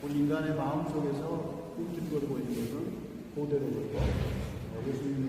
우리 인간의 마음 속에서 꿈틀거리고 있는 것은 고대로 그리고 어, 예수님